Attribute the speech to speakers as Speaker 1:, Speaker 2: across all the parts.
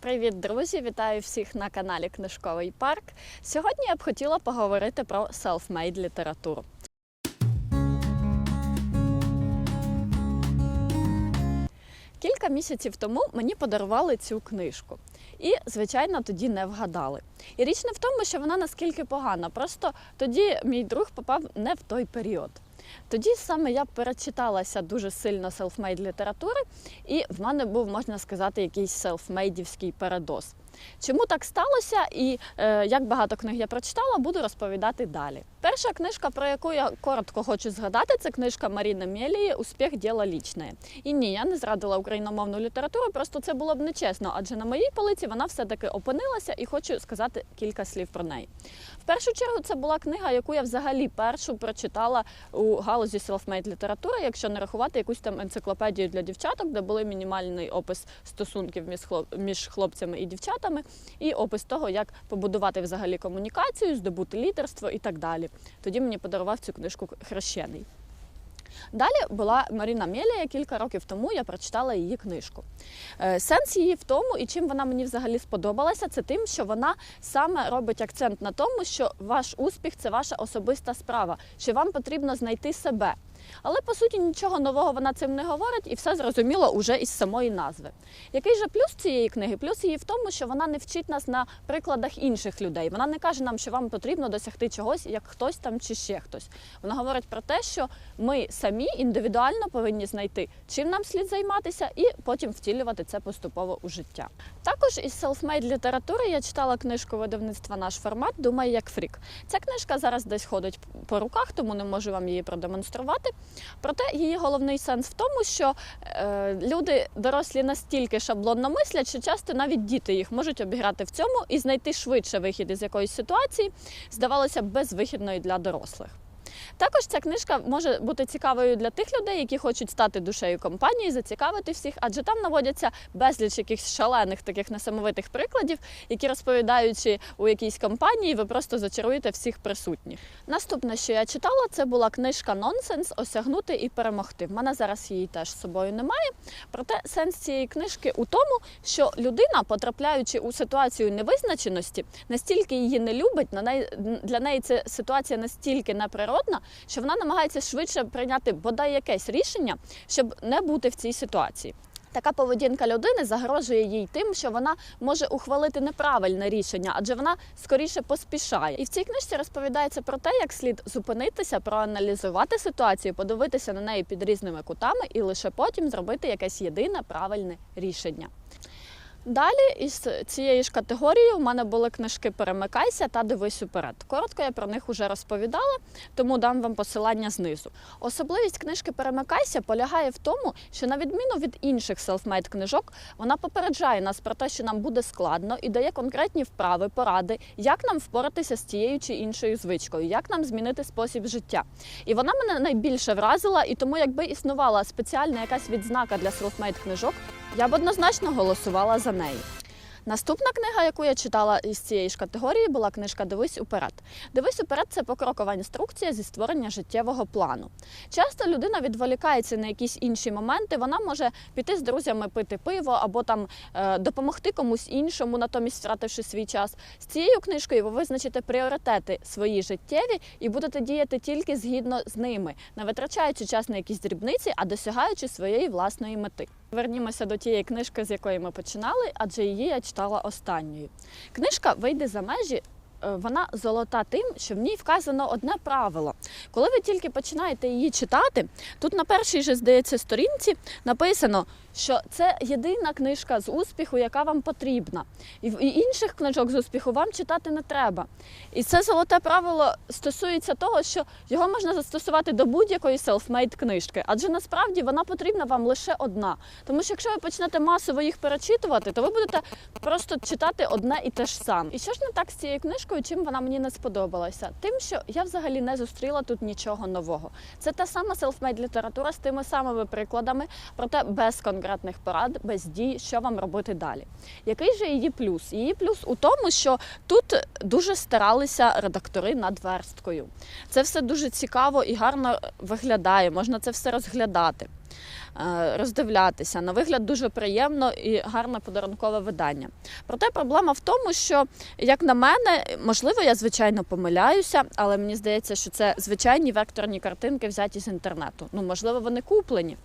Speaker 1: Привіт, друзі! Вітаю всіх на каналі Книжковий парк. Сьогодні я б хотіла поговорити про self-made літературу. Кілька місяців тому мені подарували цю книжку. І, звичайно, тоді не вгадали. І річ не в тому, що вона наскільки погана. Просто тоді мій друг попав не в той період. Тоді саме я перечиталася дуже сильно селфмейд літератури, і в мене був, можна сказати, якийсь селфмейдівський передоз. Чому так сталося і е, як багато книг я прочитала, буду розповідати далі. Перша книжка, про яку я коротко хочу згадати, це книжка Маріни Мєлії Успіх діло лічне. І ні, я не зрадила україномовну літературу, просто це було б нечесно, адже на моїй полиці вона все-таки опинилася і хочу сказати кілька слів про неї. В першу чергу це була книга, яку я взагалі першу прочитала у галузі селфмейд літератури, якщо не рахувати якусь там енциклопедію для дівчаток, де були мінімальний опис стосунків між хлопцями і дівчатами, і опис того, як побудувати взагалі комунікацію, здобути лідерство і так далі. Тоді мені подарував цю книжку хрещений. Далі була Маріна Мєлія. Кілька років тому я прочитала її книжку. Е, Сенс її в тому, і чим вона мені взагалі сподобалася, це тим, що вона саме робить акцент на тому, що ваш успіх це ваша особиста справа, що вам потрібно знайти себе. Але по суті нічого нового вона цим не говорить, і все зрозуміло уже із самої назви. Який же плюс цієї книги? Плюс її в тому, що вона не вчить нас на прикладах інших людей. Вона не каже нам, що вам потрібно досягти чогось, як хтось там чи ще хтось. Вона говорить про те, що ми самі індивідуально повинні знайти, чим нам слід займатися, і потім втілювати це поступово у життя. Також із self-made літератури я читала книжку видавництва наш формат Думай як фрік. Ця книжка зараз десь ходить по руках, тому не можу вам її продемонструвати. Проте її головний сенс в тому, що е, люди дорослі настільки шаблонно мислять, що часто навіть діти їх можуть обіграти в цьому і знайти швидше вихід із якоїсь ситуації, здавалося б, безвихідної для дорослих. Також ця книжка може бути цікавою для тих людей, які хочуть стати душею компанії, зацікавити всіх, адже там наводяться безліч якихось шалених таких несамовитих прикладів, які розповідаючи у якійсь компанії, ви просто зачаруєте всіх присутніх. Наступне, що я читала, це була книжка Нонсенс Осягнути і перемогти. В мене зараз її теж з собою немає. Проте сенс цієї книжки у тому, що людина, потрапляючи у ситуацію невизначеності, настільки її не любить, на неї для неї ця ситуація настільки неприродна, що вона намагається швидше прийняти бодай якесь рішення, щоб не бути в цій ситуації. Така поведінка людини загрожує їй тим, що вона може ухвалити неправильне рішення, адже вона скоріше поспішає. І в цій книжці розповідається про те, як слід зупинитися, проаналізувати ситуацію, подивитися на неї під різними кутами і лише потім зробити якесь єдине правильне рішення. Далі із цієї ж категорії у мене були книжки Перемикайся та Дивись уперед. Коротко я про них уже розповідала, тому дам вам посилання знизу. Особливість книжки Перемикайся полягає в тому, що на відміну від інших селфмейд книжок, вона попереджає нас про те, що нам буде складно, і дає конкретні вправи, поради, як нам впоратися з тією чи іншою звичкою, як нам змінити спосіб життя. І вона мене найбільше вразила, і тому, якби існувала спеціальна якась відзнака для селфмейд книжок, я б однозначно голосувала за неї. Наступна книга, яку я читала із цієї ж категорії, була книжка Дивись уперед. Дивись уперед це покрокова інструкція зі створення життєвого плану. Часто людина відволікається на якісь інші моменти. Вона може піти з друзями пити пиво або там е, допомогти комусь іншому, натомість втративши свій час. З цією книжкою ви визначите пріоритети свої життєві і будете діяти тільки згідно з ними, не витрачаючи час на якісь дрібниці, а досягаючи своєї власної мети. Вернімося до тієї книжки, з якої ми починали, адже її я читала останньою. Книжка вийде за межі. Е, Вона золота тим, що в ній вказано одне правило. Коли ви тільки починаєте її читати, тут на першій же, здається, сторінці написано, що це єдина книжка з успіху, яка вам потрібна. І інших книжок з успіху вам читати не треба. І це золоте правило стосується того, що його можна застосувати до будь-якої self-made книжки, адже насправді вона потрібна вам лише одна. Тому що якщо ви почнете масово їх перечитувати, то ви будете просто читати одне і те ж саме. І що ж не так з цією книжкою, чим вона мені не сподобалася? Тим, що я взагалі не зустріла тут нічого нового. Це та сама self-made література з тими самими прикладами, проте без конкретних порад, без дій, що вам робити далі. Який же її плюс? Її плюс у тому, що тут дуже старалися редактори над версткою. Це все дуже цікаво і гарно виглядає, можна це все розглядати. Е, роздивлятися. На вигляд дуже приємно і гарне подарункове видання. Проте проблема в тому, що, як на мене, можливо, я звичайно помиляюся, але мені здається, що це звичайні векторні картинки, взяті з інтернету. Ну, можливо, вони куплені.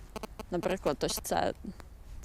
Speaker 1: Наприклад, ось це.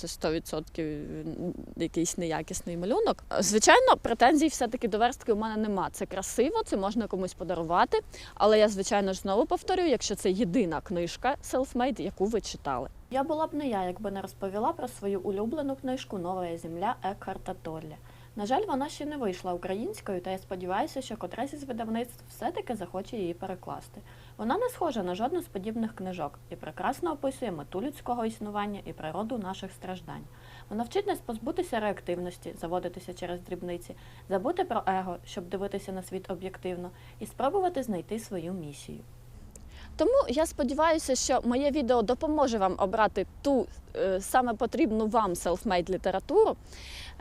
Speaker 1: Це 100% якийсь неякісний малюнок. Звичайно, претензій все-таки до верстки у мене нема. Це красиво, це можна комусь подарувати. Але я, звичайно ж, знову повторюю, якщо це єдина книжка Selfmade, яку ви читали. Я була б не я, якби не розповіла про свою улюблену книжку Нова земля Екхарта Толлі. На жаль, вона ще не вийшла українською, та я сподіваюся, що котресь із видавництв все-таки захоче її перекласти. Вона не схожа на жодну з подібних книжок і прекрасно описує мету людського існування і природу наших страждань. Вона вчить нас позбутися реактивності, заводитися через дрібниці, забути про его, щоб дивитися на світ об'єктивно, і спробувати знайти свою місію. Тому я сподіваюся, що моє відео допоможе вам обрати ту е, саме потрібну вам self-made літературу.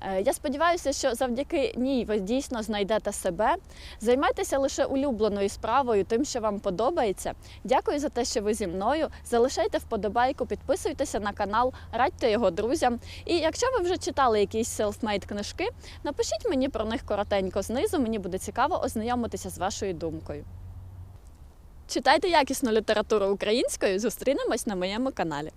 Speaker 1: Е, я сподіваюся, що завдяки ній ви дійсно знайдете себе. Займайтеся лише улюбленою справою, тим, що вам подобається. Дякую за те, що ви зі мною. Залишайте вподобайку, підписуйтеся на канал, радьте його друзям. І якщо ви вже читали якісь self-made книжки, напишіть мені про них коротенько знизу. Мені буде цікаво ознайомитися з вашою думкою. Читайте якісну літературу українською. Зустрінемось на моєму каналі.